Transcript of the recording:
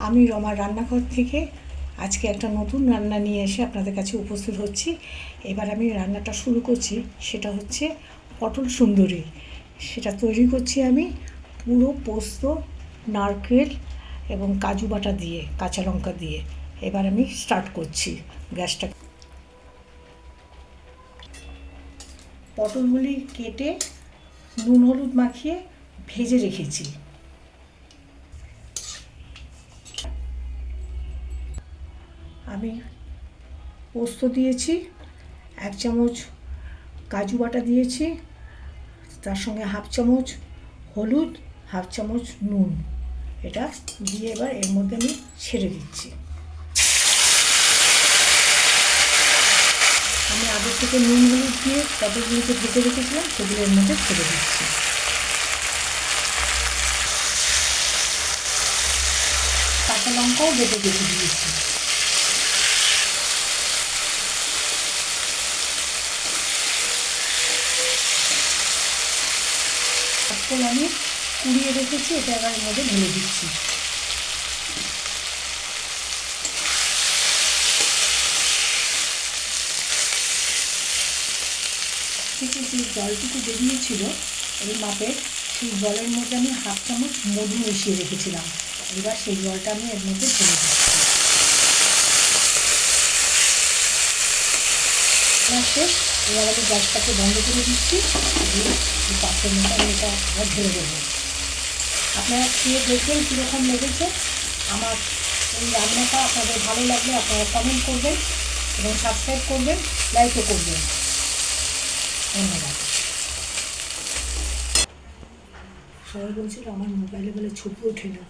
আমি রমার রান্নাঘর থেকে আজকে একটা নতুন রান্না নিয়ে এসে আপনাদের কাছে উপস্থিত হচ্ছি। এবার আমি রান্নাটা শুরু করছি, সেটা হচ্ছে পটল সুন্দরী। সেটা তৈরি করছি আমি পুরো পোস্ত, নারকেল এবং কাজু বাটা দিয়ে, কাঁচা লঙ্কা দিয়ে। এবার আমি স্টার্ট করছি গ্যাসটা। পটলগুলি কেটে নুন হলুদ মাখিয়ে ভেজে রেখেছি। আমি পোস্ত দিয়েছি, এক চামচ কাজু বাটা দিয়েছি, তার সঙ্গে হাফ চামচ হলুদ, হাফ চামচ নুন। এটা দিয়ে এবার এর মধ্যে আমি ছেড়ে দিচ্ছি। আমি আগের থেকে নুন, হলুদ দিয়ে পটলগুলোকে ভেজে রেখেছিলাম, সেগুলো এর মধ্যে ছেড়ে দিচ্ছি। কাঁচা লঙ্কাও বেটে বেটে দিয়েছি। কাঁচকল আমি কুড়িয়ে রেখেছি, এটা এবার মধ্যে ঢেলে দিচ্ছি। থেকে যে জলটুকু বেরিয়েছিল এই মাপের সেই জলের মধ্যে আমি হাফ চামচ মধু মিশিয়ে রেখেছিলাম। এবার সেই জলটা আমি এর মধ্যে ছেড়ে দিচ্ছি। আমার শেষ। এবার আমি গ্যাসটাকে বন্ধ করে দিচ্ছি। পাত্রের মধ্যে আমি এটা আবার ঢেলে দেবো। আপনারা খেয়ে দেখবেন কীরকম লেগেছে। আমার এই রান্নাটা আপনাদের ভালো লাগলে আপনারা কমেন্ট করবেন এবং সাবস্ক্রাইব করবেন লাইকও করবেন। ধন্যবাদ। সবাই বলছিল আমার মোবাইলে বলে ছবি ওঠে না।